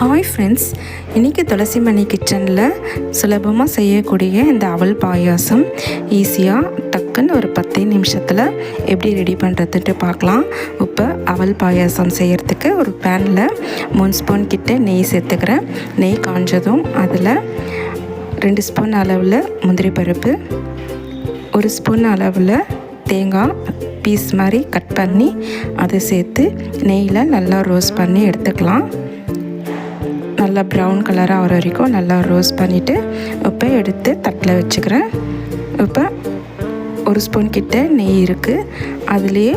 Hi friends இன்றைக்கி துளசி மணி கிச்சனில் சுலபமாக செய்யக்கூடிய இந்த அவல் பாயாசம் ஈஸியாக டக்குன்னு ஒரு பத்து நிமிஷத்தில் எப்படி ரெடி பண்ணுறதுன்ட்டு பார்க்கலாம். இப்போ அவல் பாயாசம் செய்கிறதுக்கு ஒரு பேனில் மூணு ஸ்பூன் கிட்ட நெய் சேர்த்துக்கிறேன். நெய் காஞ்சதும் அதில் ரெண்டு ஸ்பூன் அளவில் முந்திரி பருப்பு ஒரு ஸ்பூன் அளவில் தேங்காய் பீஸ் மாதிரி கட் பண்ணி அதை சேர்த்து நெய்யில் நல்லா ரோஸ்ட் பண்ணி எடுத்துக்கலாம். நல்லா ப்ரௌன் கலராக வர வரைக்கும் நல்லா ரோஸ் பண்ணிவிட்டு இப்போ எடுத்து தட்டில் வச்சுக்கிறேன். இப்போ ஒரு ஸ்பூன் கிட்ட நெய் இருக்குது அதுலேயே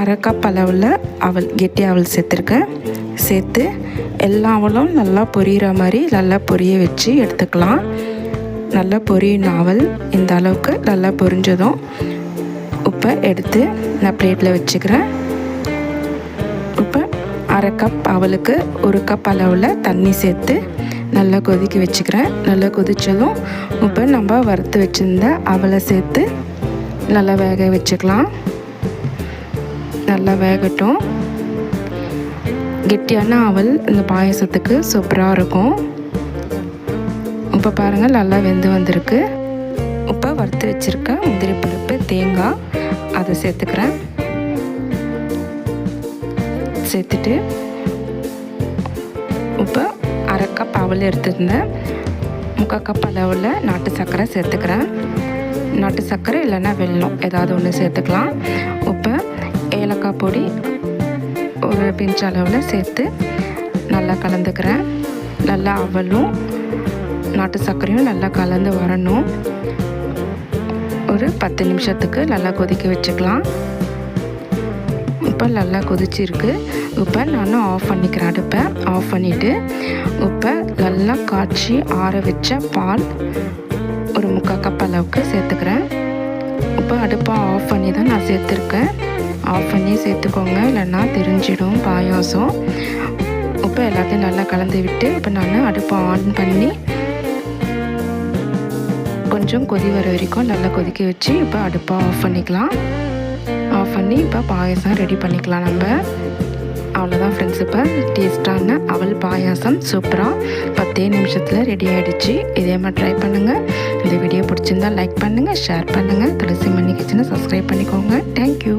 அரை கப் அளவில் அவல் கெட்டி அவல் சேர்த்துருக்கேன். சேர்த்து எல்லா அவலும் நல்லா பொரியிற மாதிரி நல்லா பொரிய வச்சு எடுத்துக்கலாம். நல்லா பொரியும் நாவல் இந்த அளவுக்கு நல்லா பொரிஞ்சதும் உப்பை எடுத்து நான் பிளேட்டில் வச்சுக்கிறேன். அரை கப் அவளுக்கு ஒரு கப் அளவில் தண்ணி சேர்த்து நல்லா கொதிக்க வச்சுக்கிறேன். நல்லா கொதித்ததும் இப்போ நம்ம வறுத்து வச்சுருந்த அவளை சேர்த்து நல்லா வேக வச்சுக்கலாம். நல்லா வேகட்டும். கெட்டியான அவல் இந்த பாயசத்துக்கு சூப்பராக இருக்கும். இப்போ பாருங்கள் நல்லா வெந்து வந்திருக்கு. இப்போ வறுத்து வச்சுருக்க முந்திரி பருப்பு தேங்காய் அதை சேர்த்துக்கிறேன். சேர்த்துட்டு இப்போ அரை கப் அவல் எடுத்துருந்தேன். முக்கால் கப் அளவில் நாட்டு சர்க்கரை சேர்த்துக்கிறேன். நாட்டு சர்க்கரை இல்லைன்னா வெல்லம் ஏதாவது ஒன்று சேர்த்துக்கலாம். இப்போ ஏலக்காய் பொடி ஒரு பிஞ்ச் அளவில் சேர்த்து நல்லா கலந்துக்கிறேன். நல்லா அவலும் நாட்டு சர்க்கரையும் நல்லா கலந்து வரணும். ஒரு பத்து நிமிஷத்துக்கு நல்லா கொதிக்க வச்சுக்கலாம். இப்போ நல்லா கொதிச்சிருக்கு. இப்போ நானும் ஆஃப் பண்ணிக்கிறேன். அடுப்பை ஆஃப் பண்ணிவிட்டு இப்போ நல்லா காய்ச்சி ஆற வச்ச பால் ஒரு முக்கால் கப் அளவுக்கு சேர்த்துக்கிறேன். இப்போ அடுப்பை ஆஃப் பண்ணி தான் நான் சேர்த்துருக்கேன். ஆஃப் பண்ணி சேர்த்துக்கோங்க. இல்லைன்னா தெரிஞ்சிடும் பாயாசம். இப்போ எல்லாத்தையும் நல்லா கலந்து விட்டு இப்போ நான் அடுப்பை ஆன் பண்ணி கொஞ்சம் கொதி வர வரைக்கும் நல்லா கொதிக்க வச்சு இப்போ அடுப்பை ஆஃப் பண்ணிக்கலாம். ஆஃப் பண்ணி இப்போ பாயசம் ரெடி பண்ணிக்கலாம் நம்ம. அவ்வளோதான் ஃப்ரெண்ட்ஸ் இப்போ டேஸ்ட்டான அவல் பாயாசம் சூப்பராக பத்தே நிமிஷத்தில் ரெடி ஆகிடுச்சு இதே மாதிரி ட்ரை பண்ணுங்கள் இந்த வீடியோ பிடிச்சிருந்தால் லைக் பண்ணுங்கள் ஷேர் பண்ணுங்கள் துளசி மணி கிச்சனை சப்ஸ்கிரைப் பண்ணிக்கோங்க. தேங்க்யூ